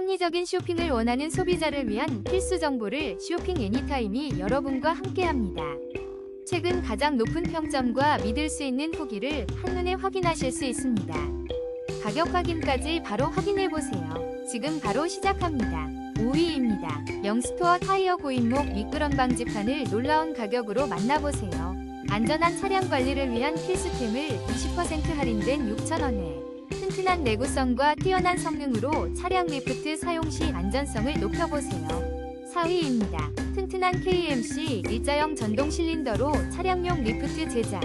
합리적인 쇼핑을 원하는 소비자를 위한 필수 정보를 쇼핑 애니타임이 여러분과 함께합니다. 최근 가장 높은 평점과 믿을 수 있는 후기를 한눈에 확인하실 수 있습니다. 가격 확인까지 바로 확인해 보세요. 지금 바로 시작합니다. 5위입니다. 영스토어 타이어 고인목 미끄럼 방지판을 놀라운 가격으로 만나보세요. 안전한 차량 관리를 위한 필수템을 20% 할인된 6,000원에 튼튼한 내구성과 뛰어난 성능으로 차량 리프트 사용 시 안전성을 높여보세요. 4위입니다. 튼튼한 KMC 일자형 전동 실린더로 차량용 리프트 제작.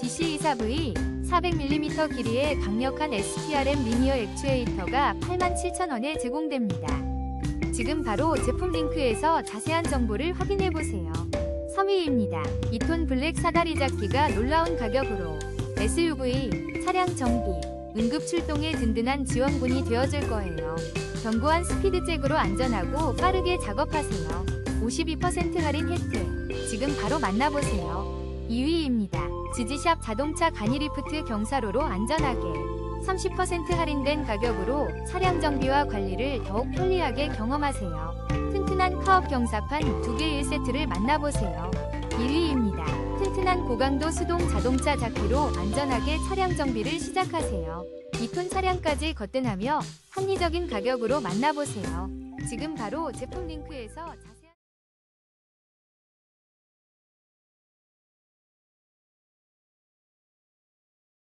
DC24V 400mm 길이의 강력한 SPRM 리니어 액추에이터가 87,000원에 제공됩니다. 지금 바로 제품 링크에서 자세한 정보를 확인해보세요. 3위입니다. 2톤 블랙 사다리 잡기가 놀라운 가격으로 SUV, 차량 정비, 응급 출동에 든든한 지원군이 되어줄 거예요. 견고한 스피드잭으로 안전하고 빠르게 작업하세요. 52% 할인 혜택. 지금 바로 만나보세요. 2위입니다. 지지샵 자동차 가니리프트 경사로로 안전하게 30% 할인된 가격으로 차량 정비와 관리를 더욱 편리하게 경험하세요. 튼튼한 카업 경사판 2개 1세트를 만나보세요. 1위입니다. 튼튼한 고강도 수동 자동차 자키로 안전하게 차량 정비를 시작하세요. 2톤 차량까지 거뜬하며 합리적인 가격으로 만나보세요. 지금 바로 제품 링크에서